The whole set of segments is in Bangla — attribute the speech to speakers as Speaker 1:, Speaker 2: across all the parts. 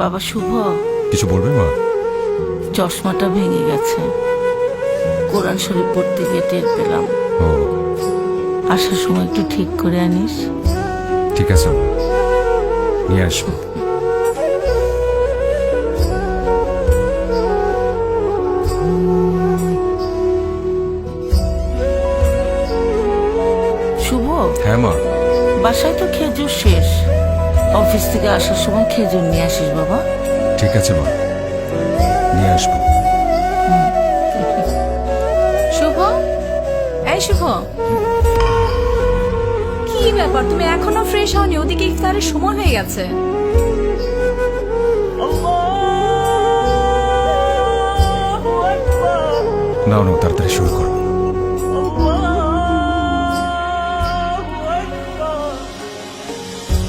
Speaker 1: বাবা শুভ।
Speaker 2: কিছু বলবে মা?
Speaker 1: চশমাটা ভেঙে গেছে। কোরআন শরীফ পড়তে গিয়ে টের পেলাম।
Speaker 2: ও।
Speaker 1: আসার সময় একটু ঠিক করে আনিস।
Speaker 2: ঠিক আছে মা। নিয়ে আসব।
Speaker 1: শুভ?
Speaker 2: হ্যাঁ মা।
Speaker 1: বাসায় তো খেজুর শেষ। অফিস থেকে আসার সময় খেজুর নিয়ে আসিস বাবা।
Speaker 2: ঠিক আছে মা। নিয়ে আসব।
Speaker 3: শুভ? এই শুভ। কি ব্যাপার? তুমি এখনও ফ্রেশ হওনি ওদিকে ইফতারের সময় হয়ে গেছে।
Speaker 2: নাও নাও তাড়াতাড়ি শুরু করো।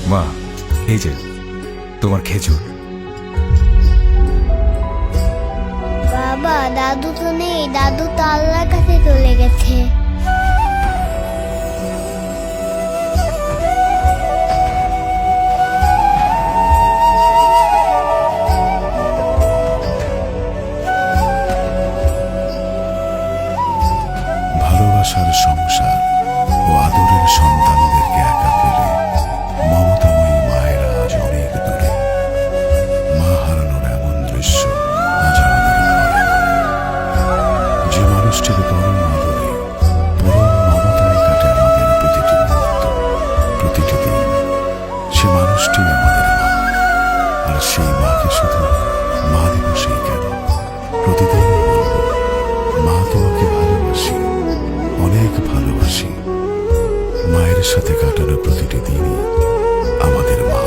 Speaker 2: মা এই যে তোমার খেজুর।
Speaker 4: বাবা দাদু তো নেই। দাদু তো আল্লাহর কাছে চলে গেছে।
Speaker 5: ভালোবাসার সংসার ও আদরের সন্তানদেরকে পরম মমতায় কাটে আমাদের প্রতিটি মুহূর্ত প্রতিটি দিন সে মানুষটি আমাদের মা আর সেই মাকে শুধু মা দিবসেই কেন প্রতিদিন মা তোমাকে ভালোবাসি অনেক ভালোবাসি মায়ের সাথে কাটানো। প্রতিটি দিনই আমাদের মা